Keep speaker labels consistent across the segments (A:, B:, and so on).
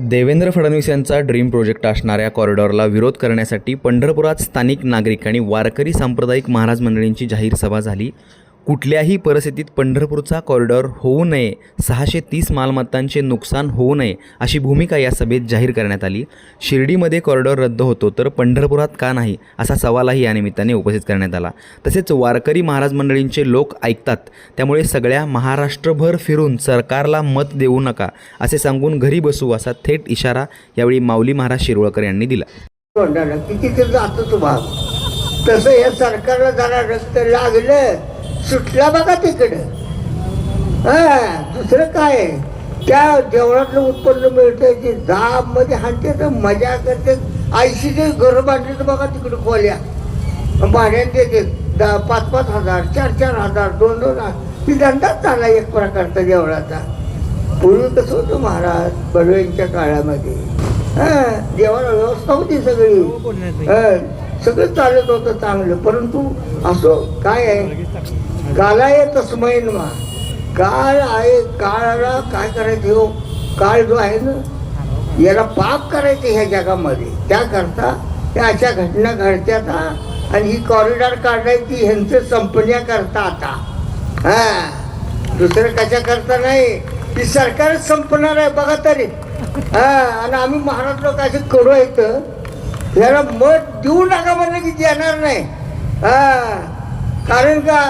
A: देवेंद्र फडणवीस यांचा dream project असणाऱ्या कॉरिडॉरला विरोध करण्यासाठी पंढरपुरात स्थानिक नागरिक आणि वारकरी सांप्रदायिक महाराज मंडळींची जाहीर सभा झाली. कुठल्याही परिस्थितीत पंढरपूरचा कॉरिडॉर होऊ नये सहाशे तीस मालमत्तांचे नुकसान होऊ नये अशी भूमिका या सभेत जाहीर करण्यात आली. शिर्डीमध्ये कॉरिडॉर रद्द होतो तर पंढरपुरात का नाही असा सवालही या निमित्ताने उपस्थित करण्यात आला. तसेच वारकरी महाराज मंडळींचे लोक ऐकतात त्यामुळे सगळ्या महाराष्ट्रभर फिरून सरकारला मत देऊ नका असे सांगून घरी बसू असा थेट इशारा यावेळी माऊली महाराज शिरोळकर यांनी दिला.
B: किती जातो तसं या सरकारला जरा रस्ते लागलं सुटला बघा तिकडं. हा दुसरं काय? त्या देवळातलं उत्पन्न मिळतंय ते दाबमध्ये हाणते तर मजा करते. आयशीचे घर बांधले तर बघा तिकडे खोल्या. भाड्यात देते. पाच पाच हजार चार चार हजार दोन दोन हजार. ती धंदाच चालला एक प्रकारचा देवळाचा. पूर्वी कसं होतं महाराज बडवेंच्या काळामध्ये. हा देवाला व्यवस्था होती सगळी. हा, सगळं चालत होतं चांगलं. परंतु असं काय आहे? कालाय तस्मैन मा. काळ आहे काळाला काय करायचं हो? काळ जो आहे ना याला पाप करायचे ह्या जगामध्ये. त्याकरता त्या अशा घटना घडत्यात हा. आणि ही कॉरिडॉर काढायची ह्यांचं संपण्याकरता आता. हा. दुसरं कशाकरता नाही. ती सरकारच संपणार आहे बघा तरी. हा. आणि आम्ही महाराज लोक असे करू येतं याला मत देऊ नका म्हणलं की देणार नाही. हा. कारण का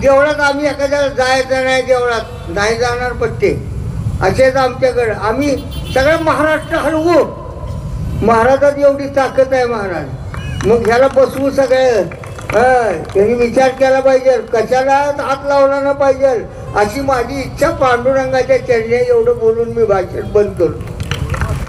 B: देवळात आम्ही एखाद्याला जायचं नाही देवळात नाही जाणार पत्ते असेच आमच्याकडं. आम्ही सगळं महाराष्ट्र हलवू. महाराजात एवढी ताकद आहे महाराज. मग ह्याला बसवू सगळं. त्यांनी विचार केला पाहिजे. कशाला हात लावला ना पाहिजे? अशी माझी इच्छा पांडुरंगाच्या चरणी एवढं बोलून मी भाषण बंद करतो.